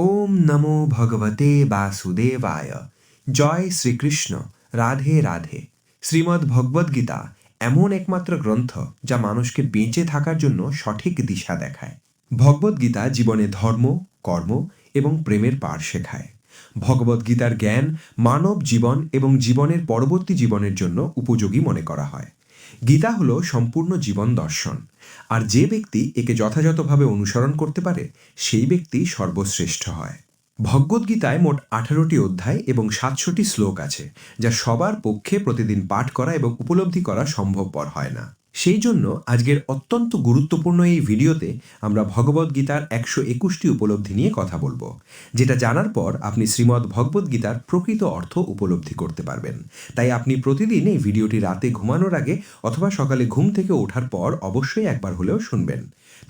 ওম নমো ভগবতে বাসুদেবায়। জয় শ্রীকৃষ্ণ। রাধে রাধে। শ্রীমদ্ ভগবদ্গীতা এমন একমাত্র গ্রন্থ যা মানুষকে বেঁচে থাকার জন্য সঠিক দিশা দেখায়। ভগবদ্গীতা জীবনে ধর্ম, কর্ম এবং প্রেমের পার শেখায়। ভগবদ্গীতার জ্ঞান মানব জীবন এবং জীবনের পরবর্তী জীবনের জন্য উপযোগী মনে করা হয়। গীতা হলো সম্পূর্ণ জীবন দর্শন। আর যে ব্যক্তি একে যথাযথভাবে অনুসরণ করতে পারে, সেই ব্যক্তি সর্বশ্রেষ্ঠ হয়। ভগবদ্গীতায় মোট আঠারোটি অধ্যায় এবং সাতশোটি শ্লোক আছে, যা সবার পক্ষে প্রতিদিন পাঠ করা এবং উপলব্ধি করা সম্ভবপর হয় না। সেই জন্য আজকের অত্যন্ত গুরুত্বপূর্ণ এই ভিডিওতে আমরা ভগবদ্গীতার একশো একুশটি উপলব্ধি নিয়ে কথা বলব, যেটা জানার পর আপনি শ্রীমদ্ ভগবদ্গীতার প্রকৃত অর্থ উপলব্ধি করতে পারবেন। তাই আপনি প্রতিদিন এই ভিডিওটি রাতে ঘুমানোর আগে অথবা সকালে ঘুম থেকে ওঠার পর অবশ্যই একবার হলেও শুনবেন।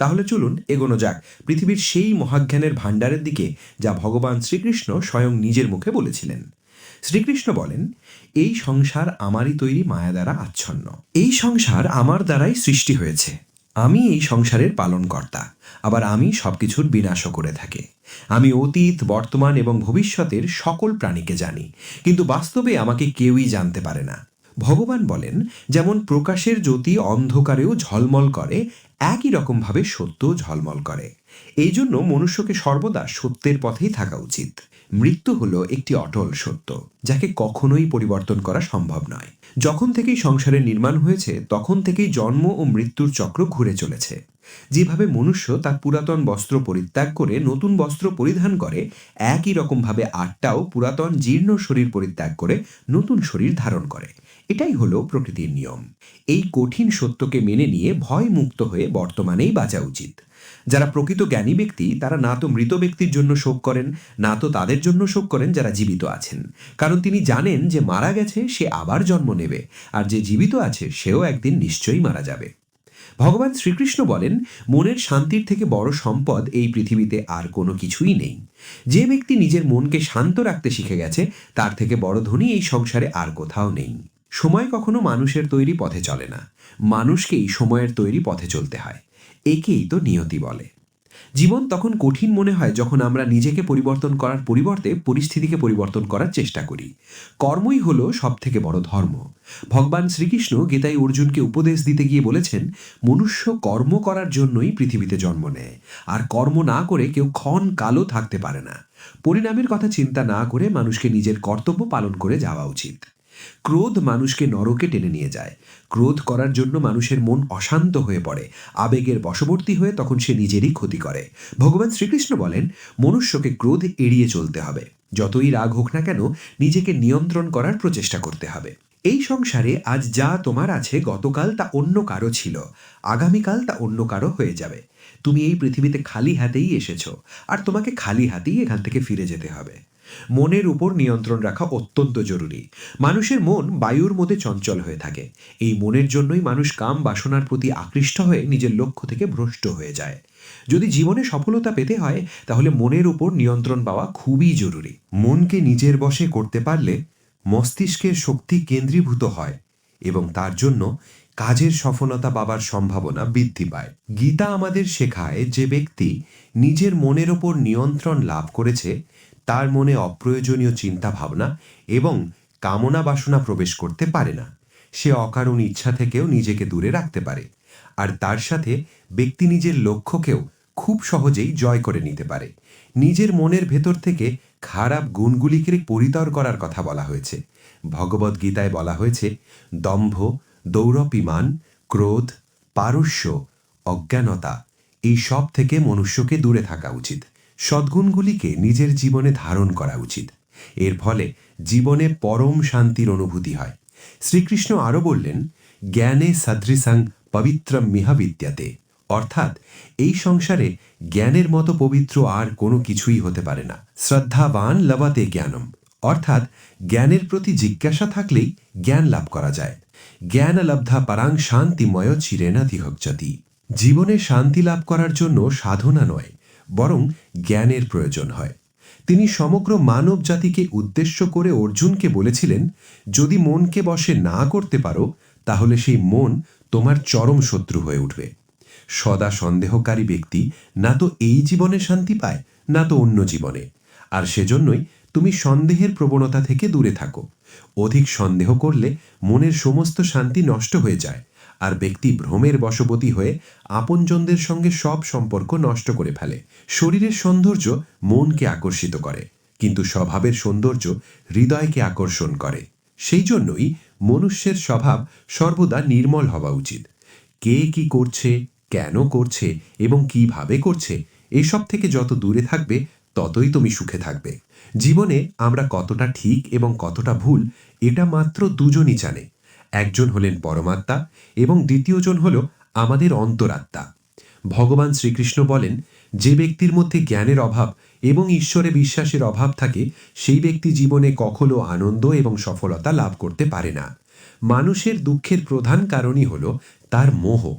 তাহলে চলুন এগোনো যাক পৃথিবীর সেই মহাজ্ঞানের ভাণ্ডারের দিকে, যা ভগবান শ্রীকৃষ্ণ স্বয়ং নিজের মুখে বলেছিলেন। শ্রীকৃষ্ণ বলেন, এই সংসার আমারই তৈরি মায়া দ্বারা আচ্ছন্ন। এই সংসার আমার দ্বারাই সৃষ্টি হয়েছে। আমি এই সংসারের পালনকর্তা। আবার আমি সবকিছুর বিনাশও করে থাকি। আমি অতীত, বর্তমান এবং ভবিষ্যতের সকল প্রাণীকে জানি। কিন্তু বাস্তবে আমাকে কেউই জানতে পারে না। ভগবান বলেন, যেমন প্রকাশের জ্যোতি অন্ধকারেও ঝলমল করে, একই রকমভাবে সত্য ঝলমল করে। এই জন্য মনুষ্যকে সর্বদা সত্যের পথেই থাকা উচিত। মৃত্যু হলো একটি অটল সত্য, যাকে কখনোই পরিবর্তন করা সম্ভব নয়। যখন থেকেই সংসারের নির্মাণ হয়েছে, তখন থেকেই জন্ম ও মৃত্যুর চক্র ঘুরে চলেছে। যেভাবে মনুষ্য তার পুরাতন বস্ত্র পরিত্যাগ করে নতুন বস্ত্র পরিধান করে, একই রকমভাবে আটটাও পুরাতন জীর্ণ শরীর পরিত্যাগ করে নতুন শরীর ধারণ করে। এটাই হলো প্রকৃতির নিয়ম। এই কঠিন সত্যকে মেনে নিয়ে ভয় মুক্ত হয়ে বর্তমানেই বাঁচা উচিত। যারা প্রকৃত জ্ঞানী ব্যক্তি, তারা না তো মৃত ব্যক্তির জন্য শোক করেন, না তো তাদের জন্য শোক করেন যারা জীবিত আছেন। কারণ তিনি জানেন যে মারা গেছে, সে আবার জন্ম নেবে, আর যে জীবিত আছে, সেও একদিন নিশ্চয়ই মারা যাবে। ভগবান শ্রীকৃষ্ণ বলেন, মনের শান্তির থেকে বড় সম্পদ এই পৃথিবীতে আর কোনো কিছুই নেই। যে ব্যক্তি নিজের মনকে শান্ত রাখতে শিখে গেছে, তার থেকে বড় ধনী এই সংসারে আর কোথাও নেই। সময় কখনো মানুষের তৈরি পথে চলে না। মানুষকেই সময়ের তৈরি পথে চলতে হয়। একেই তো নিয়তি বলে। জীবন তখন কঠিন মনে হয় যখন আমরা নিজেকে পরিবর্তন করার পরিবর্তে পরিস্থিতিকে পরিবর্তন করার চেষ্টা করি। কর্মই হলো সব থেকে বড় ধর্ম। ভগবান শ্রীকৃষ্ণ গীতাই অর্জুনকে উপদেশ দিতে গিয়ে বলেছেন, মনুষ্য কর্ম করার জন্যই পৃথিবীতে জন্ম নেয়। আর কর্ম না করে কেউ ক্ষণ কালো থাকতে পারে না। পরিণামের কথা চিন্তা না করে মানুষকে নিজের কর্তব্য পালন করে যাওয়া উচিত। ক্রোধ মানুষকে নরকে টেনে নিয়ে যায়। ক্রোধ করার জন্য মানুষের মন অশান্ত হয়ে পড়ে। আবেগের বশবর্তী হয়ে তখন সে নিজেরই ক্ষতি করে। ভগবান শ্রীকৃষ্ণ বলেন, মনুষ্যকে ক্রোধ এড়িয়ে চলতে হবে। যতই রাগ হোক না কেন, নিজেকে নিয়ন্ত্রণ করার প্রচেষ্টা করতে হবে। এই সংসারে আজ যা তোমার আছে, গতকাল তা অন্য কারও ছিল। আগামীকাল তা অন্য কারও হয়ে যাবে। তুমি এই পৃথিবীতে খালি হাতেই এসেছ। আর তোমাকে খালি হাতেই এখান থেকে ফিরে যেতে হবে। মনের উপর নিয়ন্ত্রণ রাখা অত্যন্ত জরুরি। মানুষের মন বায়ুর মধ্যে চঞ্চল হয়ে থাকে। এই মনের জন্যই মানুষ কাম বাসনার প্রতি আকৃষ্ট হয়ে নিজের লক্ষ্য থেকে ভ্রষ্ট হয়ে যায়। যদি জীবনে সফলতা পেতে হয়, তাহলে মনের উপর নিয়ন্ত্রণ পাওয়া খুবই জরুরি। মনকে নিজের বশে করতে পারলে মস্তিষ্কের শক্তি কেন্দ্রীভূত হয় এবং তার জন্য কাজের সফলতা পাবার সম্ভাবনা বৃদ্ধি পায়। গীতা আমাদের শেখায় যে ব্যক্তি নিজের মনের ওপর নিয়ন্ত্রণ লাভ করেছে তার মনে অপ্রয়োজনীয় চিন্তা ভাবনা এবং কামনা বাসনা প্রবেশ করতে পারে না। সে অকারণ ইচ্ছা থেকেও নিজেকে দূরে রাখতে পারে আর তার সাথে ব্যক্তি নিজের লক্ষ্যকেও খুব সহজেই জয় করে নিতে পারে। নিজের মনের ভেতর থেকে খারাপ গুণগুলিকে পরিতর করার কথা বলা হয়েছে। ভগবদ্গীতায় বলা হয়েছে, দম্ভ দৌরপিমান ক্রোধ, পারস্য, অজ্ঞানতা, এই সব থেকে মনুষ্যকে দূরে থাকা উচিত। সদ্গুণগুলিকে নিজের জীবনে ধারণ করা উচিত। এর ফলে জীবনে পরম শান্তির অনুভূতি হয়। শ্রীকৃষ্ণ আরও বললেন, জ্ঞানে সদৃশাং পবিত্রম মিহাবিদ্যাতে অর্থাৎ এই সংসারে জ্ঞানের মতো পবিত্র আর কোনো কিছুই হতে পারে না। শ্রদ্ধাবান লবাতে জ্ঞানম। অর্থাৎ জ্ঞানের প্রতি জিজ্ঞাসা থাকলেই জ্ঞান লাভ করা যায়। জ্ঞান লব্ধা পারাং শান্তিময় চিরেনাধিহজ্জতি জীবনে শান্তি লাভ করার জন্য সাধনা নয় বরং জ্ঞানের প্রয়োজন হয়। তিনি সমগ্র মানব জাতিকে উদ্দেশ্য করে অর্জুনকে বলেছিলেন, যদি মনকে বসে না করতে পারো, তাহলে সেই মন তোমার চরম শত্রু হয়ে উঠবে। সদা সন্দেহকারী ব্যক্তি না তো এই জীবনে শান্তি পায়, না তো অন্য জীবনে। আর সেজন্যই তুমি সন্দেহের প্রবণতা থেকে দূরে থাকো। অধিক সন্দেহ করলে মনের সমস্ত শান্তি নষ্ট হয়ে যায়। আর ব্যক্তি ভ্রমের বশবতী হয়ে আপনজনদের সঙ্গে সব সম্পর্ক নষ্ট করে ফেলে। শরীরের সৌন্দর্য মনকে আকর্ষিত করে, কিন্তু স্বভাবের সৌন্দর্য হৃদয়কে আকর্ষণ করে। সেই জন্যই মনুষ্যের স্বভাব সর্বদা নির্মল হওয়া উচিত। কে কি করছে, কেন করছে এবং কীভাবে করছে, এসব থেকে যত দূরে থাকবে, ততই তুমি সুখে থাকবে। জীবনে আমরা কতটা ঠিক এবং কতটা ভুল, এটা মাত্র দুজনই জানে। একজন হলেন পরমাত্মা এবং দ্বিতীয়জন হল আমাদের অন্তরাত্মা। ভগবান শ্রীকৃষ্ণ বলেন, যে ব্যক্তির মধ্যে জ্ঞানের অভাব এবং ঈশ্বরে বিশ্বাসের অভাব থাকে, সেই ব্যক্তি জীবনে কখনো আনন্দ এবং সফলতা লাভ করতে পারে না। মানুষের দুঃখের প্রধান কারণই হল তার মোহ।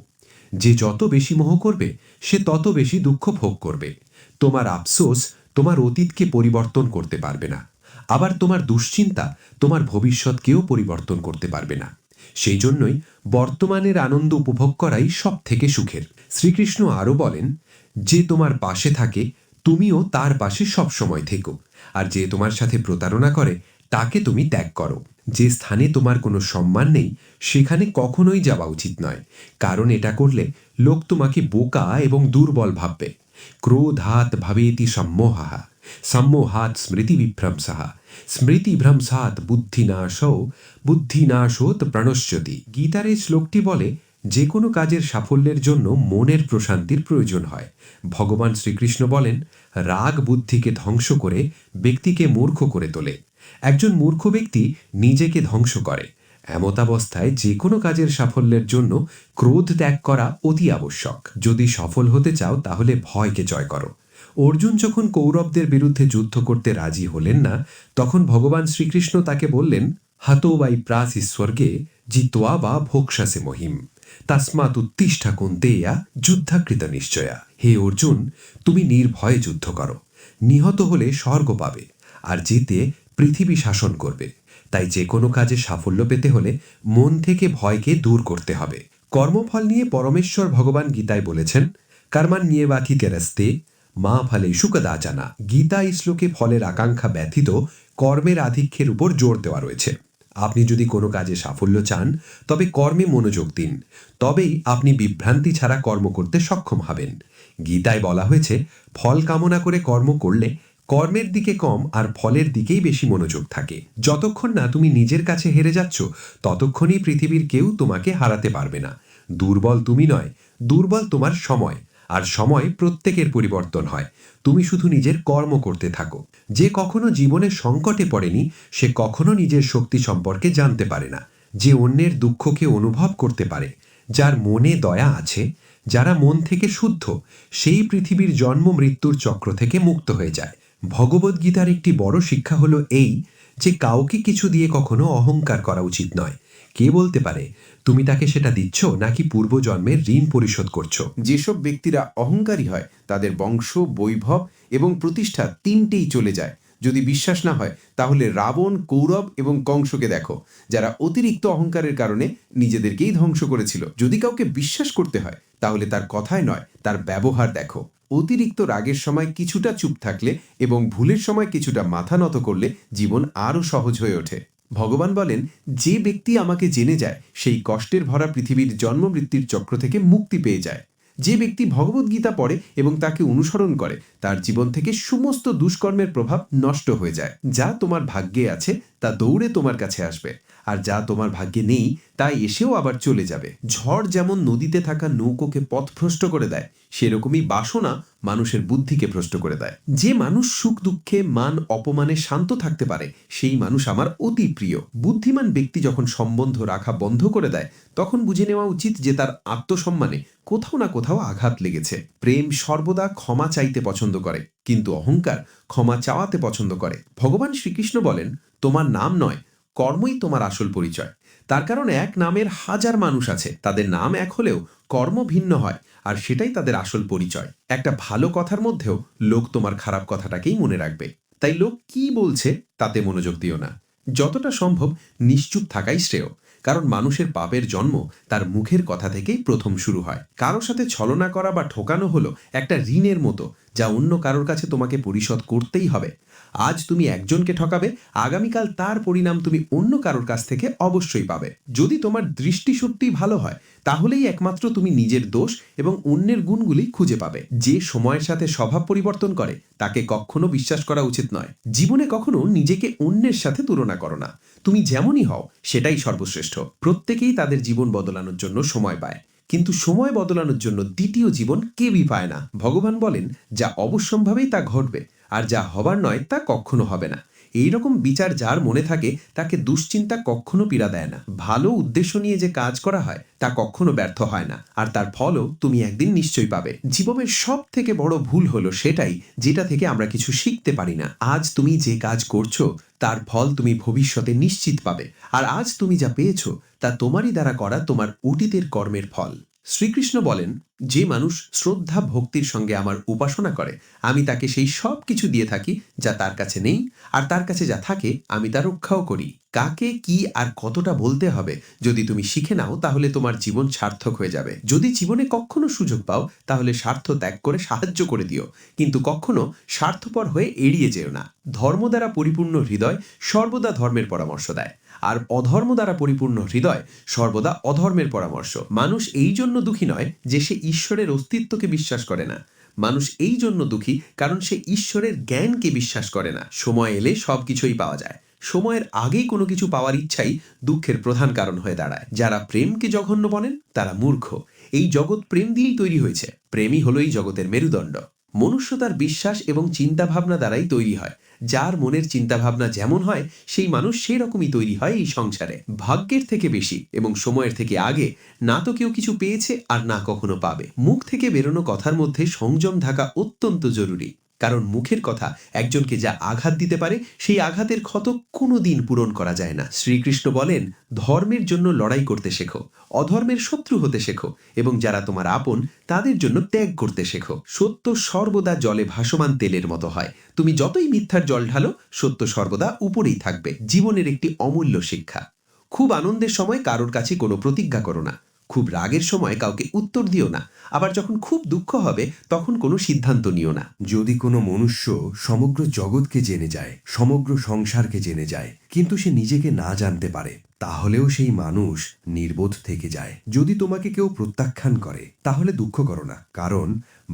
যে যত বেশি মোহ করবে, সে তত বেশি দুঃখ ভোগ করবে। তোমার আফসোস তোমার অতীতকে পরিবর্তন করতে পারবে না। আবার তোমার দুশ্চিন্তা তোমার ভবিষ্যৎকেও পরিবর্তন করতে পারবে না। সেই জন্যই বর্তমানের আনন্দ উপভোগ করাই সব থেকে সুখের। শ্রীকৃষ্ণ আরও বলেন, যে তোমার পাশে থাকে, তুমিও তার পাশে সব সময় থেকো। আর যে তোমার সাথে প্রতারণা করে, তাকে তুমি ত্যাগ করো। যে স্থানে তোমার কোনো সম্মান নেই, সেখানে কখনোই যাওয়া উচিত নয়। কারণ এটা করলে লোক তোমাকে বোকা এবং দুর্বল ভাববে। ক্রোধাত ভাবেতি সম্মোহা সম্মোহাত স্মৃতিবিভ্রংসः স্মৃতিভ্রংসাৎ বুদ্ধিনাশও বুদ্ধিনাশোত প্রণশ্যতি গীতার এই শ্লোকটি বলে যে কোনো কাজের সাফল্যের জন্য মনের প্রশান্তির প্রয়োজন হয়। ভগবান শ্রীকৃষ্ণ বলেন, রাগ বুদ্ধিকে ধ্বংস করে ব্যক্তিকে মূর্খ করে তোলে। একজন মূর্খ ব্যক্তি নিজেকে ধ্বংস করে। এমতাবস্থায় যে কোনো কাজের সাফল্যের জন্য ক্রোধ ত্যাগ করা অতি আবশ্যক। যদি সফল হতে চাও, তাহলে ভয়কে জয় করো। অর্জুন যখন কৌরবদের বিরুদ্ধে যুদ্ধ করতে রাজি হলেন না, তখন ভগবান শ্রীকৃষ্ণ তাকে বললেন, হাতো বাই প্রাসি স্বর্গে জিতোয়া বা ভোক্সাসে মহিম। তাসমাত উত্তিষ্ঠা কুন্তেয়া যুদ্ধাকৃত নিশ্চয়া। হে অর্জুন, তুমি নির্ভয়ে যুদ্ধ করো। নিহত হলে স্বর্গ পাবে, আর জিতে পৃথিবী শাসন করবে। তাই যে কোনো কাজে সাফল্য পেতে হলে মন থেকে ভয়কে দূর করতে হবে। কর্মফল নিয়ে পরমেশ্বর ভগবান গীতায় বলেছেন কর্মান নিয়ে বাকি কেরাস্তে মা ফলে সুকদা জানা গীতা এই শ্লোকে ফলের আকাঙ্ক্ষা ব্যথিত, কর্মের আধিক্যের উপর জোর দেওয়া রয়েছে। আপনি যদি কোনো কাজে সাফল্য চান, তবে কর্মে মনোযোগ দিন। তবেই আপনি বিভ্রান্তি ছাড়া কর্ম করতে সক্ষম হবেন। গীতায় বলা হয়েছে, ফল কামনা করে কর্ম করলে কর্মের দিকে কম আর ফলের দিকেই বেশি মনোযোগ থাকে। যতক্ষণ না তুমি নিজের কাছে হেরে যাচ্ছ, ততক্ষণই পৃথিবীর কেউ তোমাকে হারাতে পারবে না। দুর্বল তুমি নয়, দুর্বল তোমার সময়। আর সময় প্রত্যেকের পরিবর্তন হয়। তুমি শুধু নিজের কর্ম করতে থাকো। যে কখনো জীবনে সংকটে পড়েনি, সে কখনো নিজের শক্তি সম্পর্কে জানতে পারে না। যে অন্যের দুঃখকে অনুভব করতে পারে, যার মনে দয়া আছে, যারা মন থেকে শুদ্ধ, সেই পৃথিবীর জন্ম মৃত্যুর চক্র থেকে মুক্ত হয়ে যায়। ভগবদ্গীতার একটি বড় শিক্ষা হলো এই যে, কাউকে কিছু দিয়ে কখনো অহংকার করা উচিত নয়। কে বলতে পারে? তুমি তাকে সেটা দিচ্ছ নাকি পূর্বজন্মের ঋণ পরিশোধ করছ? যেসব ব্যক্তিরা অহংকারী হয়, তাদের বংশ, বৈভব এবং প্রতিষ্ঠা তিনটেই চলে যায়। যদি বিশ্বাস না হয়, তাহলে রাবণ, কৌরব এবং কংসকে দেখো, যারা অতিরিক্ত অহংকারের কারণে নিজেদেরকেই ধ্বংস করেছিল। যদি কাউকে বিশ্বাস করতে হয়, তাহলে তার কথায় নয়, তার ব্যবহার দেখো। অতিরিক্ত রাগের সময় কিছুটা চুপ থাকলে এবং ভুলের সময় কিছুটা মাথা নত করলে জীবন আরও সহজ হয়ে ওঠে। ভগবান বলেন, যে ব্যক্তি আমাকে জেনে যায়, সেই কষ্টের ভরা পৃথিবীর জন্ম মৃত্যুর চক্র থেকে মুক্তি পেয়ে যায়। যে ব্যক্তি ভগবদ্গীতা পড়ে এবং তাকে অনুসরণ করে, তার জীবন থেকে সমস্ত দুষ্কর্মের প্রভাব নষ্ট হয়ে যায়। যা তোমার ভাগ্যে আছে, তা দৌড়ে তোমার কাছে আসবে। আর যা তোমার ভাগ্যে নেই তা এসেও আবার চলে যাবে। ঝড় যেমন নদীতে থাকা নৌকোকে পথভ্রষ্ট করে দেয়, সেরকমই বাসনা মানুষের বুদ্ধিকে ভ্রষ্ট করে দেয়। যে মানুষ সুখ দুঃখে, মান অপমানে শান্ত থাকতে পারে, সেই মানুষ আমার অতি প্রিয়। বুদ্ধিমান ব্যক্তি যখন সম্বন্ধ রাখা বন্ধ করে দেয়, তখন বুঝে নেওয়া উচিত যে তার আত্মসম্মানে কোথাও না কোথাও আঘাত লেগেছে। প্রেম সর্বদা ক্ষমা চাইতে পছন্দ করে, কিন্তু অহংকার ক্ষমা চাওয়াতে পছন্দ করে। ভগবান শ্রীকৃষ্ণ বলেন, তোমার নাম নয় কর্মই তোমার আসল পরিচয়। তার কারণ এক নামের হাজার মানুষ আছে, তাদের নাম এক হলেও কর্ম ভিন্ন হয়, আর সেটাই তাদের আসল পরিচয়। একটা ভালো কথার মধ্যেও লোক তোমার খারাপ কথাটাকেই মনে রাখবে। তাই লোক কি বলছে তাতে মনোযোগ দিও না। যতটা সম্ভব নিশ্চুপ থাকাই শ্রেয়, কারণ মানুষের পাপের জন্ম তার মুখের কথা থেকেই প্রথম শুরু হয়। কারও সাথে ছলনা করা বা ঠোকানো হলো একটা ঋণের মতো যা অন্য কারোর কাছে তোমাকে পরিশোধ করতেই হবে। আজ তুমি একজনকে ঠকাবে, আগামীকাল তার পরিণাম তুমি অন্য কারোর কাছ থেকে অবশ্যই পাবে। যদি তোমার দৃষ্টি সত্যিই ভালো হয়, তাহলেই একমাত্র তুমি নিজের দোষ এবং অন্যের গুণগুলি খুঁজে পাবে। যে সময়ের সাথে স্বভাব পরিবর্তন করে, তাকে কখনো বিশ্বাস করা উচিত নয়। জীবনে কখনো নিজেকে অন্যের সাথে তুলনা করো না। তুমি যেমনই হও, সেটাই সর্বশ্রেষ্ঠ। প্রত্যেকেই তাদের জীবন বদলানোর জন্য সময় পায়। কিন্তু সময় বদলানোর জন্য দ্বিতীয় জীবন কেউই পায় না। ভগবান বলেন, যা অবশ্যম্ভাবেই তা ঘটবে, আর যা হবার নয় তা কখনো হবে না। এই রকম বিচার যার মনে থাকে, তাকে দুশ্চিন্তা কখনো পীড়া দেয় না। ভালো উদ্দেশ্য নিয়ে যে কাজ করা হয়, তা কখনো ব্যর্থ হয় না। আর তার ফলও তুমি একদিন নিশ্চয়ই পাবে। জীবনের সব থেকে বড় ভুল হলো সেটাই, যেটা থেকে আমরা কিছু শিখতে পারি না। আজ তুমি যে কাজ করছ, তার ফল তুমি ভবিষ্যতে নিশ্চিত পাবে। আর আজ তুমি যা পেয়েছ, তা তোমারই দ্বারা করা তোমার অতীতের কর্মের ফল। শ্রীকৃষ্ণ বলেন যে মানুষ শ্রদ্ধা, ভক্তির সঙ্গে আমার উপাসনা করে, আমি তাকে সেই সব কিছু দিয়ে থাকি যা তার কাছে নেই, আর তার কাছে যা থাকে আমি তা রক্ষাও করি। কাকে, কি আর কতটা বলতে হবে? যদি তুমি শিখে নাও, তাহলে তোমার জীবন সার্থক হয়ে যাবে। যদি জীবনে কখনো সুযোগ পাও, তাহলে স্বার্থ ত্যাগ করে সাহায্য করে দিও। কিন্তু কখনো স্বার্থপর হয়ে এড়িয়ে যেও না। ধর্ম দ্বারা পরিপূর্ণ হৃদয় সর্বদা ধর্মের পরামর্শ দেয়। আর অধর্ম দ্বারা পরিপূর্ণ হৃদয় সর্বদা অধর্মের পরামর্শ। মানুষ এই জন্য দুঃখী নয় যে সে ঈশ্বরের অস্তিত্বকে বিশ্বাস করে না। মানুষ এই জন্য দুঃখী, কারণ সে ঈশ্বরের জ্ঞানকে বিশ্বাস করে না। সময় এলে সব কিছুই পাওয়া যায়। সময়ের আগেই কোনো কিছু পাওয়ার ইচ্ছাই দুঃখের প্রধান কারণ হয়ে দাঁড়ায়। যারা প্রেমকে জঘন্য বলেন, তারা মূর্খ। এই জগৎ প্রেম দিয়েই তৈরি হয়েছে। প্রেমই হলো এই জগতের মেরুদণ্ড। মনুষ্য তার বিশ্বাস এবং চিন্তাভাবনা দ্বারাই তৈরি হয়। যার মনের চিন্তা ভাবনা যেমন হয়, সেই মানুষ সেই রকমই তৈরি হয় এই সংসারে। ভাগ্যের থেকে বেশি এবং সময়ের থেকে আগে না তো কেউ কিছু পেয়েছে আর না কখনো পাবে। মুখ থেকে বেরোনো কথার মধ্যে সংযম থাকা অত্যন্ত জরুরি। কারণ মুখের কথা একজনকে যা আঘাত দিতে পারে, সেই আঘাতের ক্ষত কোনো দিন পূরণ করা যায় না। শ্রীকৃষ্ণ বলেন, ধর্মের জন্য লড়াই করতে শেখো, অধর্মের শত্রু হতে শেখো এবং যারা তোমার আপন, তাদের জন্য ত্যাগ করতে শেখো। সত্য সর্বদা জলে ভাসমান তেলের মতো হয়। তুমি যতই মিথ্যার জল ঢালো, সত্য সর্বদা উপরেই থাকবে। জীবনের একটি অমূল্য শিক্ষা। খুব আনন্দের সময় কারোর কাছে কোনো প্রতিজ্ঞা করো না। খুব রাগের সময় কাউকে উত্তর দিও না। আবার যখন খুব দুঃখ হবে, তখন কোনো সিদ্ধান্ত নিও না। যদি কোনো মনুষ্য সমগ্র জগৎকে জেনে যায়, সমগ্র সংসারকে জেনে যায়, কিন্তু সে নিজেকে না জানতে পারে, তাহলেও সেই মানুষ নির্বোধ থেকে যায়। যদি তোমাকে কেউ প্রত্যাখ্যান করে, তাহলে দুঃখ করো না, কারণ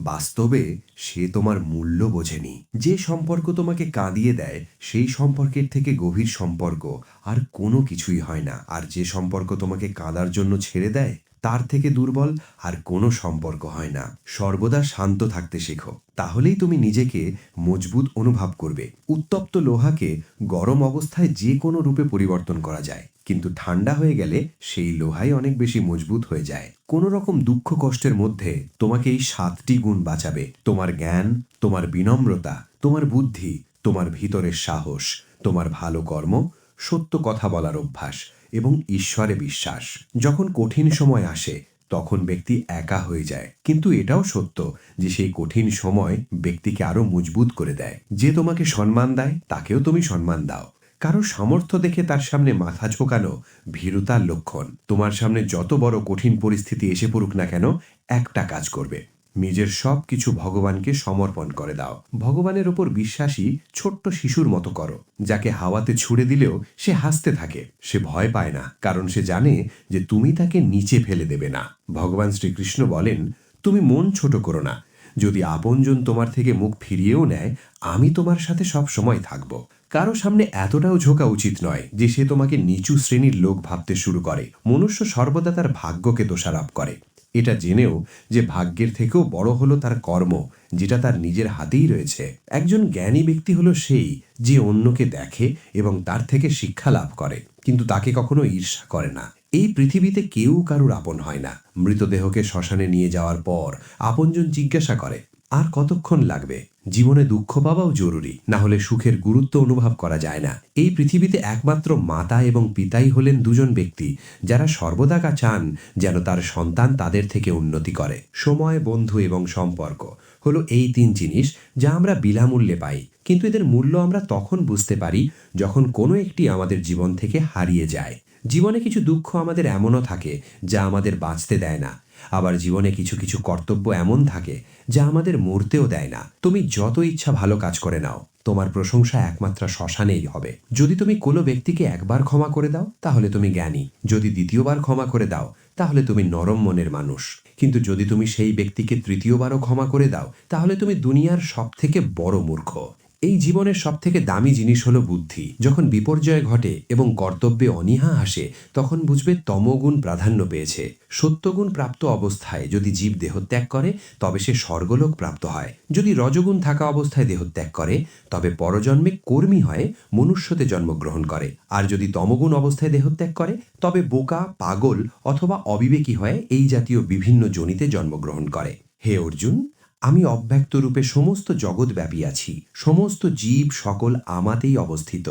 বাস্তবে সে তোমার মূল্য বোঝেনি। যে সম্পর্ক তোমাকে কাঁদিয়ে দেয়, সেই সম্পর্কের থেকে গভীর সম্পর্ক আর কোনো কিছুই হয় না। আর যে সম্পর্ক তোমাকে কাঁদার জন্য ছেড়ে দেয় তার থেকে দুর্বল আর কোনো সম্পর্ক হয় না। সর্বদা শান্ত থাকতে শেখো। তাহলেই তুমি নিজেকে মজবুত অনুভব করবে। উত্তপ্ত লোহাকে গরম অবস্থায় যে কোনো রূপে পরিবর্তন করা যায়। কিন্তু ঠান্ডা হয়ে গেলে সেই লোহাই অনেক বেশি মজবুত হয়ে যায়। কোনো রকম দুঃখ কষ্টের মধ্যে তোমাকে এই সাতটি গুণ বাঁচাবে। তোমার জ্ঞান, তোমার বিনম্রতা, তোমার বুদ্ধি, তোমার ভিতরের সাহস, তোমার ভালো কর্ম, সত্য কথা বলার অভ্যাস এবং ঈশ্বরে বিশ্বাস। যখন কঠিন সময় আসে, তখন ব্যক্তি একা হয়ে যায়। কিন্তু এটাও সত্য যে সেই কঠিন সময় ব্যক্তিকে আরও মজবুত করে দেয়। যে তোমাকে সম্মান দেয়, তাকেও তুমি সম্মান দাও। কারও সামর্থ্য দেখে তার সামনে মাথা ঝোকানো ভীরুতার লক্ষণ। তোমার সামনে যত বড় কঠিন পরিস্থিতি এসে পড়ুক না কেন, একটা কাজ করবে। নিজের সব কিছু ভগবানকে সমর্পণ করে দাও। ভগবানের ওপর বিশ্বাসী ছোট্ট শিশুর মতো করো, যাকে হাওয়াতে ছুড়ে দিলেও সে হাসতে থাকে। সে ভয় পায় না, কারণ সে জানে যে তুমি তাকে নিচে ফেলে দেবে না। ভগবান শ্রীকৃষ্ণ বলেন, তুমি মন ছোট করো না। যদি আপনজন তোমার থেকে মুখ ফিরিয়েও নেয়, আমি তোমার সাথে সব সময় থাকব। কারও সামনে এতটাও ঝোঁকা উচিত নয় যে সে তোমাকে নিচু শ্রেণির লোক ভাবতে শুরু করে। মনুষ্য সর্বদা তার ভাগ্যকে দোষারোপ করে। এটা জেনেও যে ভাগ্যের থেকেও বড় হলো তার কর্ম, যেটা তার নিজের হাতেই রয়েছে। একজন জ্ঞানী ব্যক্তি হলো সেই যে অন্যকে দেখে এবং তার থেকে শিক্ষা লাভ করে, কিন্তু তাকে কখনো ঈর্ষা করে না। এই পৃথিবীতে কেউ কারুর আপন হয় না। মৃতদেহকে শ্মশানে নিয়ে যাওয়ার পর আপনজন জিজ্ঞাসা করে আর কতক্ষণ লাগবে? জীবনে দুঃখ পাওয়াও জরুরি না হলে সুখের গুরুত্ব অনুভব করা যায় না। এই পৃথিবীতে একমাত্র মাতা এবং পিতাই হলেন দুজন ব্যক্তি, যারা সর্বদাকা চান যেন তার সন্তান তাদের থেকে উন্নতি করে। সময়, বন্ধু এবং সম্পর্ক হলো এই তিন জিনিস যা আমরা বিনামূল্যে পাই। কিন্তু এদের মূল্য আমরা তখন বুঝতে পারি যখন কোনো একটি আমাদের জীবন থেকে হারিয়ে যায়। জীবনে কিছু দুঃখ আমাদের এমনও থাকে যা আমাদের বাঁচতে দেয় না। আবার জীবনে কিছু কিছু কর্তব্য এমন থাকে যা আমাদের মরতেও দেয় না। তুমি যত ইচ্ছা ভালো কাজ করে নাও। তোমার প্রশংসা একমাত্র শ্মশানেই হবে। যদি তুমি কোনো ব্যক্তিকে একবার ক্ষমা করে দাও, তাহলে তুমি জ্ঞানী। যদি দ্বিতীয়বার ক্ষমা করে দাও, তাহলে তুমি নরম মনের মানুষ। কিন্তু যদি তুমি সেই ব্যক্তিকে তৃতীয়বারও ক্ষমা করে দাও, তাহলে তুমি দুনিয়ার সব থেকে বড় মূর্খ। এই জীবনের সবথেকে দামি জিনিস হলো বুদ্ধি। যখন বিপর্যয় ঘটে এবং কর্তব্যে অনীহা আসে, তখন বুঝবে তমগুণ প্রাধান্য পেয়েছে। সত্যগুণ প্রাপ্ত অবস্থায় যদি জীব দেহত্যাগ করে, তবে সে স্বর্গলোক প্রাপ্ত হয়। যদি রজগুণ থাকা অবস্থায় দেহত্যাগ করে, তবে পরজন্মে কর্মী হয়ে মনুষ্যতে জন্মগ্রহণ করে। আর যদি তমগুণ অবস্থায় দেহত্যাগ করে, তবে বোকা, পাগল অথবা অবিবেকী হয়ে এই জাতীয় বিভিন্ন জনিতে জন্মগ্রহণ করে। হে অর্জুন আমি অব্যক্ত রূপে সমস্ত জগৎ ব্যাপী আছি, সমস্ত জীব সকল আমাতেই অবস্থিত।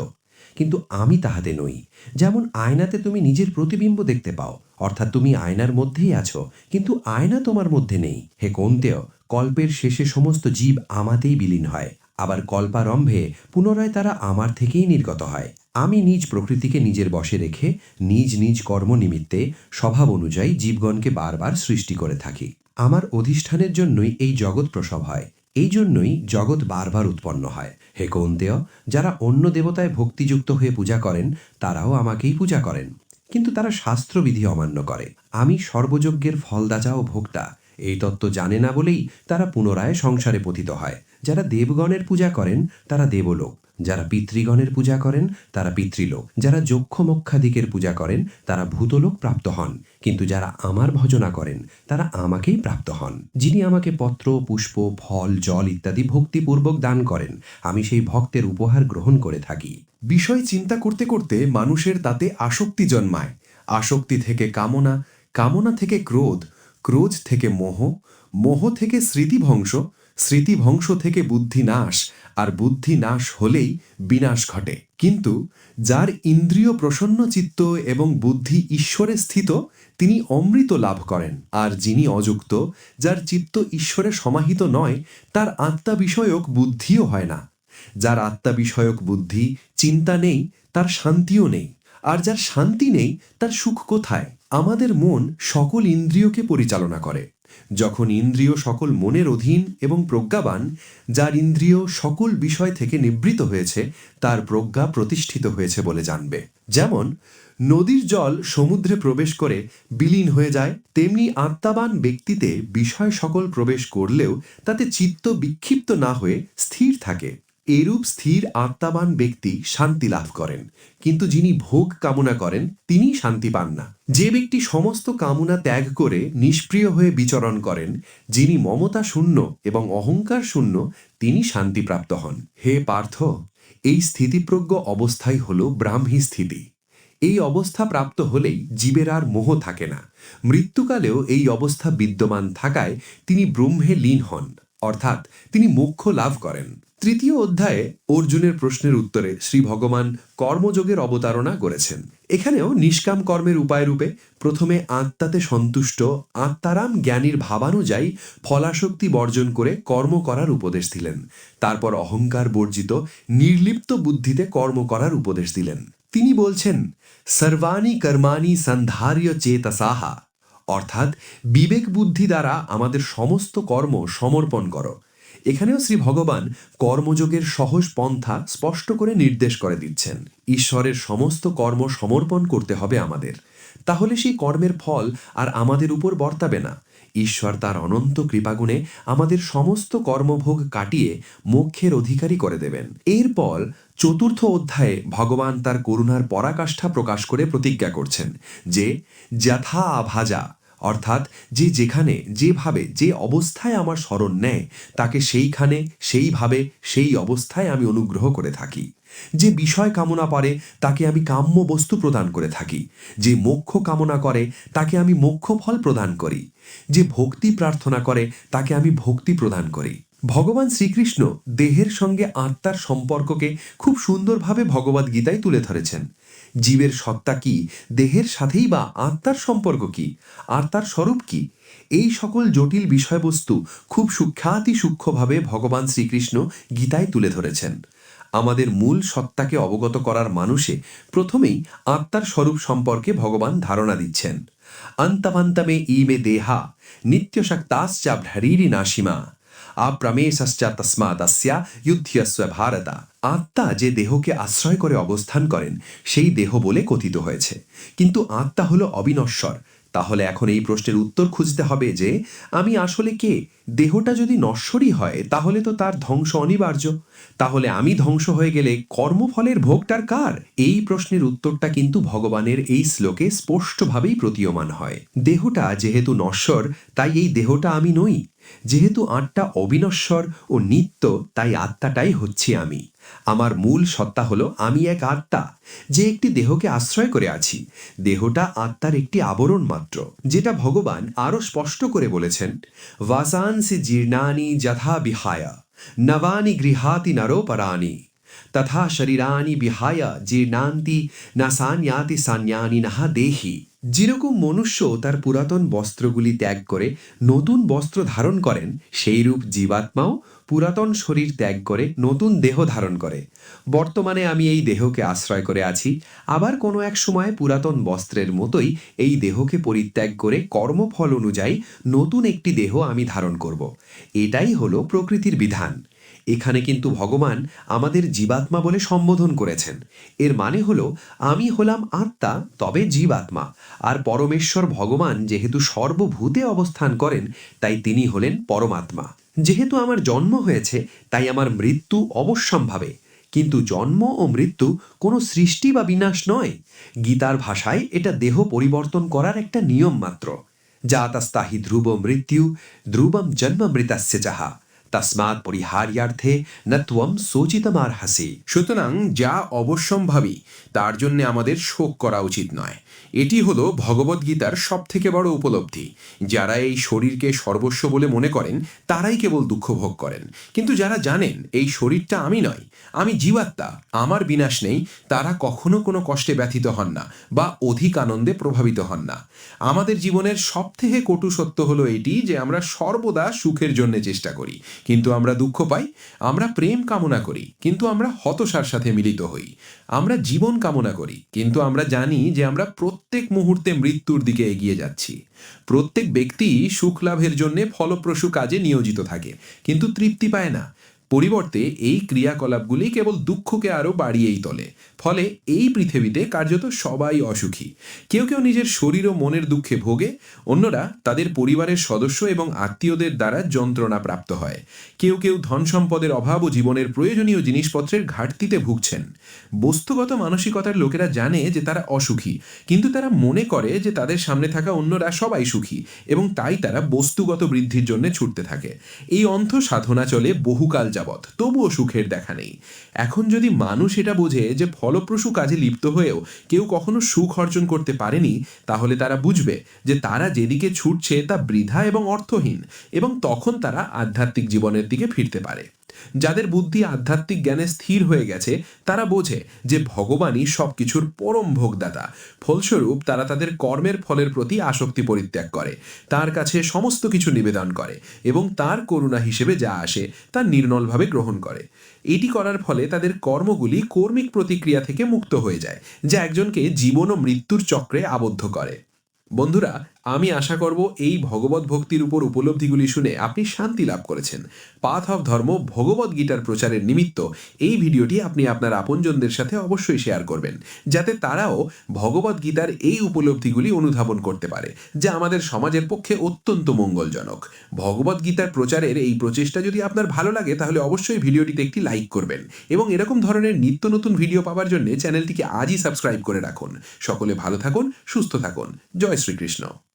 কিন্তু আমি তাহাতে নই। যেমন আয়নাতে তুমি নিজের প্রতিবিম্ব দেখতে পাও, অর্থাৎ তুমি আয়নার মধ্যেই আছো, কিন্তু আয়না তোমার মধ্যে নেই। হে কোনতেও কল্পের শেষে সমস্ত জীব আমাতেই বিলীন হয়, আবার কল্পারম্ভে পুনরায় তারা আমার থেকেই নির্গত হয়। আমি নিজ প্রকৃতিকে নিজের বশে রেখে, নিজ নিজ কর্ম নিমিত্তে স্বভাব অনুযায়ী জীবগণকে বারবার সৃষ্টি করে থাকি। আমার অধিষ্ঠানের জন্যই এই জগৎ প্রসব হয়। এই জন্যই জগৎ বারবার উৎপন্ন হয়। হে কৌন্তেয়, যারা অন্য দেবতায় ভক্তিযুক্ত হয়ে পূজা করেন, তারাও আমাকেই পূজা করেন। কিন্তু তারা শাস্ত্রবিধি অমান্য করে। আমি সর্বযজ্ঞের ফলদাতা ও ভোক্তা। এই তত্ত্ব জানে না বলেই তারা পুনরায় সংসারে পতিত হয়। যারা দেবগণের পূজা করেন, তারা দেবলোক। যারা পিতৃগণের পূজা করেন, তারা পিতৃলোক। যারা যক্ষ মক্ষাদিকের পূজা করেন, তারা ভূতলোক প্রাপ্ত হন। কিন্তু যারা আমার ভজনা করেন, তারা আমাকেই প্রাপ্ত হন। যিনি আমাকে পত্র, পুষ্প, ফল, জল ইত্যাদি ভক্তিপূর্বক দান করেন, আমি সেই ভক্তের উপহার গ্রহণ করে থাকি। বিষয় চিন্তা করতে করতে মানুষের তাতে আসক্তি জন্মায়। আসক্তি থেকে কামনা কামনা থেকে ক্রোধ ক্রোধ থেকে মোহ মোহ থেকে স্মৃতিভংশ স্মৃতিভংশ থেকে বুদ্ধি নাশ আর বুদ্ধি নাশ হলেই বিনাশ ঘটে। কিন্তু যার ইন্দ্রিয় প্রসন্ন চিত্ত এবং বুদ্ধি ঈশ্বরে স্থিত, তিনি অমৃত লাভ করেন। আর যিনি অযুক্ত, যার চিত্ত ঈশ্বরে সমাহিত নয়, তার আত্মা বিষয়ক বুদ্ধিও হয় না। যার আত্মা বিষয়ক বুদ্ধি চিন্তা নেই, তার শান্তিও নেই। আর যার শান্তি নেই, তার সুখ কোথায়? আমাদের মন সকল ইন্দ্রিয়কে পরিচালনা করে। যখন ইন্দ্রিয় সকল মনের অধীন এবং প্রজ্ঞাবান, যার ইন্দ্রিয় সকল বিষয় থেকে নিবৃত হয়েছে, তার প্রজ্ঞা প্রতিষ্ঠিত হয়েছে বলে জানবে। যেমন, নদীর জল সমুদ্রে প্রবেশ করে বিলীন হয়ে যায়, তেমনি আত্মাবান ব্যক্তিতে বিষয় সকল প্রবেশ করলেও তাতে চিত্ত বিক্ষিপ্ত না হয়ে স্থির থাকে। এরূপ স্থির আত্মাবান ব্যক্তি শান্তি লাভ করেন। কিন্তু যিনি ভোগ কামনা করেন তিনি শান্তি পান না। যে ব্যক্তি সমস্ত কামনা ত্যাগ করে নিষ্প্রিয় হয়ে বিচরণ করেন, যিনি মমতা শূন্য এবং অহংকার শূন্য, তিনি শান্তিপ্রাপ্ত হন। হে পার্থ, এই স্থিতিপ্রজ্ঞ অবস্থাই হল ব্রাহ্মী স্থিতি। এই অবস্থা প্রাপ্ত হলেই জীবের আর মোহ থাকে না। মৃত্যুকালেও এই অবস্থা বিদ্যমান থাকায় তিনি ব্রহ্মে লীন হন। অর্থাৎ তিনি মোক্ষ লাভ করেন। তৃতীয় অধ্যায়ে অর্জুনের প্রশ্নের উত্তরে শ্রী ভগবান কর্মযোগের অবতারণা করেছেন। এখানেও নিষ্কাম কর্মের উপায়রূপে প্রথমে আত্মাতে সন্তুষ্ট, আত্মারাম জ্ঞানীর ভাবানুযায়ী ফলাশক্তি বর্জন করে কর্ম করার উপদেশ দিলেন। তারপর অহংকার বর্জিত, নির্লিপ্ত বুদ্ধিতে কর্ম করার উপদেশ দিলেন। তিনি বলছেন, সর্বাণী কর্মাণী সন্ধার্য চেতসাহা অর্থাৎ বিবেক বুদ্ধি দ্বারা আমাদের সমস্ত কর্ম সমর্পণ করো। এখানেও শ্রী ভগবান কর্মযোগের সহজ পন্থা স্পষ্ট করে নির্দেশ করে দিচ্ছেন। ঈশ্বরের সমস্ত কর্ম সমর্পণ করতে হবে আমাদের। তাহলে সেই কর্মের ফল আর আমাদের উপর বর্তাবে না। ঈশ্বর তার অনন্ত কৃপাগুণে আমাদের সমস্ত কর্মভোগ কাটিয়ে মোক্ষের অধিকারী করে দেবেন। এরপর চতুর্থ অধ্যায়ে ভগবান তার করুণার পরাকাষ্ঠা প্রকাশ করে প্রতিজ্ঞা করছেন যে, যথা আভাজা অর্থাৎ যে যেখানে, যেভাবে, যে অবস্থায় আমার স্মরণ নেয়, তাকে সেইখানে, সেইভাবে, সেই অবস্থায় আমি অনুগ্রহ করে থাকি। যে বিষয় কামনা করে, তাকে আমি কাম্য বস্তু প্রদান করে থাকি। যে মোক্ষ কামনা করে, তাকে আমি মোক্ষ ফল প্রদান করি। যে ভক্তি প্রার্থনা করে, তাকে আমি ভক্তি প্রদান করি। ভগবান শ্রীকৃষ্ণ দেহের সঙ্গে আত্মার সম্পর্ককে খুব সুন্দরভাবে ভগবদ গীতায় তুলে ধরেছেন। জীবের সত্তা কি? দেহের সাথেই বা আত্মার সম্পর্ক কি? আত্মার স্বরূপ কি? এই সকল জটিল বিষয়বস্তু খুব সূক্ষাতি সূক্ষ্মভাবে ভগবান শ্রীকৃষ্ণ গীতায় তুলে ধরেছেন। আমাদের মূল সত্তাকে অবগত করার মানুষে প্রথমেই আত্মার স্বরূপ সম্পর্কে ভগবান ধারণা দিচ্ছেন। অন্তমন্তমে ইমে দেহা নিত্যশক্তাশ্চা ভ্রীরি নাসিমা। আপ্রমেশশ্চ তস্মাদস্যা যুদ্ধস্ব ভারতা আত্মা যে দেহকে আশ্রয় করে অবস্থান করেন, সেই দেহ বলে কথিত হয়েছে। কিন্তু আত্মা হলো অবিনশ্বর। তাহলে এখন এই প্রশ্নের উত্তর খুঁজতে হবে যে, আমি আসলে কে? দেহটা যদি নশ্বরই হয়, তাহলে তো তার ধ্বংস অনিবার্য। তাহলে আমি ধ্বংস হয়ে গেলে কর্মফলের ভোগটার কার? এই প্রশ্নের উত্তরটা কিন্তু ভগবানের এই শ্লোকে স্পষ্টভাবেই প্রতীয়মান হয়। দেহটা যেহেতু নশ্বর, তাই এই দেহটা আমি নই। যেহেতু আত্মা অবিনশ্বর ও নিত্য, তাই আত্মাটাই হচ্ছি আমি। আমার মূল সত্তা হলো আমি এক আত্মা, যে একটি দেহকে আশ্রয় করে আছি। দেহটা আত্মার একটি আবরণ মাত্র, যেটা ভগবান আরও স্পষ্ট করে বলেছেন বাসাংসি জীর্ণানি যথা বিহায়া, নবানি গৃহাতি নরোপরাণি, তথা শরীরানি বিহায়া, জীর্ণান্তি না সান্যাতি সান্যানি নাহা দেহি। যেরকম মনুষ্য তার পুরাতন বস্ত্রগুলি ত্যাগ করে নতুন বস্ত্র ধারণ করেন, সেইরূপ জীবাত্মাও পুরাতন শরীর ত্যাগ করে নতুন দেহ ধারণ করে। বর্তমানে আমি এই দেহকে আশ্রয় করে আছি, আবার কোনো এক সময় পুরাতন বস্ত্রের মতোই এই দেহকে পরিত্যাগ করে কর্মফল অনুযায়ী নতুন একটি দেহ আমি ধারণ করব। এটাই হলো প্রকৃতির বিধান। এখানে কিন্তু ভগবান আমাদের জীবাত্মা বলে সম্বোধন করেছেন। এর মানে হলো, আমি হলাম আত্মা, তবে জীবাত্মা। আর পরমেশ্বর ভগবান যেহেতু সর্বভূতে অবস্থান করেন, তাই তিনি হলেন পরমাত্মা। যেহেতু আমার জন্ম হয়েছে, তাই আমার মৃত্যু অবশ্যম্ভাবে। কিন্তু জন্ম ও মৃত্যু কোনো সৃষ্টি বা বিনাশ নয়। গীতার ভাষায় এটা দেহ পরিবর্তন করার একটা নিয়ম মাত্র। জাতাস্তাহি ধ্রুব মৃত্যু, ধ্রুবম জন্ম মৃতাস্য যাহা। তসমাৎ পরিহার্যার্থে নত্বম সোচিতমার হাসি সুতরাং যা অবশ্যম্ভাবী, তার জন্য আমাদের শোক করা উচিত নয়। এটি হলো ভগবদ্গীতার সবথেকে বড় উপলব্ধি। যারা এই শরীরকে সর্বস্ব বলে মনে করেন, তারাই কেবল দুঃখ ভোগ করেন। কিন্তু যারা জানেন, এই শরীরটা আমি নয়, আমি জীবাত্মা, আমার বিনাশ নেই, তারা কখনো কোনো কষ্টে ব্যথিত হন না বা অধিক আনন্দে প্রভাবিত হন না। আমাদের জীবনের সবথেকে কটু সত্য হলো এটি যে আমরা সর্বদা সুখের জন্য চেষ্টা করি। কিন্তু আমরা দুঃখ পাই, আমরা প্রেম কামনা করি, কিন্তু আমরা হতশার সাথে মিলিত হই। আমরা জীবন কামনা করি, কিন্তু আমরা জানি যে আমরা প্রত্যেক মুহূর্তে মৃত্যুর দিকে এগিয়ে যাচ্ছি। প্রত্যেক ব্যক্তি সুখ লাভের জন্য ফলপ্রসূ কাজে নিয়োজিত থাকে, কিন্তু তৃপ্তি পায় না। পরিবর্তে এই ক্রিয়াকলাপগুলি কেবল দুঃখকে আরও বাড়িয়েই তোলে। ফলে এই পৃথিবীতে কার্যত সবাই অসুখী। কেউ কেউ নিজের শরীর ও মনের দুঃখে ভোগে, অন্যরা তাদের পরিবারের সদস্য এবং আত্মীয়দের দ্বারা যন্ত্রণা প্রাপ্ত হয়। কেউ কেউ ধন সম্পদের অভাব ও জীবনের প্রয়োজনীয় জিনিসপত্রের ঘাটতিতে ভুগছেন। বস্তুগত মানসিকতার লোকেরা জানে যে তারা অসুখী, কিন্তু তারা মনে করে যে তাদের সামনে থাকা অন্যরা সবাই সুখী এবং তাই তারা বস্তুগত বৃদ্ধির জন্য ছুটতে থাকে। এই অন্থ সাধনা চলে বহুকাল যাবৎ, তবুও সুখের দেখা নেই। এখন যদি মানুষ এটা বোঝে যে ফলপ্রসূ কাজে লিপ্ত হয়েও কেউ কখনো সুখ অর্জন করতে পারেনি, তাহলে তারা বুঝবে যে তারা যেদিকে ছুটছে তা বৃধা এবং অর্থহীন এবং তখন তারা আধ্যাত্মিক জীবনের দিকে ফিরতে পারে। যাদের বুদ্ধি আধ্যাত্মিক জ্ঞানে স্থির হয়ে গেছে, তারা বোঝে যে ভগবানই সব কিছুর পরম ভোগদাতা। ফলস্বরূপ তারা তাদের কর্মের ফলের প্রতি আসক্তি পরিত্যাগ করে, তার কাছে সমস্ত কিছু নিবেদন করে এবং তার করুণা হিসেবে যা আসে তা নির্মলভাবে গ্রহণ করে। এটি করার ফলে তাদের কর্মগুলি কর্মিক প্রতিক্রিয়া থেকে মুক্ত হয়ে যায়, যা একজনকে জীবন ও মৃত্যুর চক্রে আবদ্ধ করে। বন্ধুরা আমি আশা করব এই ভগবত ভক্তির উপর উপলব্ধিগুলি শুনে আপনি শান্তি লাভ করেছেন। পাথ অফ ধর্ম ভগবত গীতার প্রচারের নিমিত্ত এই ভিডিওটি আপনি আপনার আপনজনদের সাথে অবশ্যই শেয়ার করবেন, যাতে তারাও ভগবত গীতার এই উপলব্ধিগুলি অনুধাবন করতে পারে, যা আমাদের সমাজের পক্ষে অত্যন্ত মঙ্গলজনক। ভগবত গীতার প্রচারের এই প্রচেষ্টা যদি আপনার ভালো লাগে, তাহলে অবশ্যই ভিডিওটিতে একটি লাইক করবেন এবং এরকম ধরনের নিত্য নতুন ভিডিও পাওয়ার জন্য চ্যানেলটিকে আজই সাবস্ক্রাইব করে রাখুন। সকলে ভালো থাকুন, সুস্থ থাকুন। জয় শ্রীকৃষ্ণ।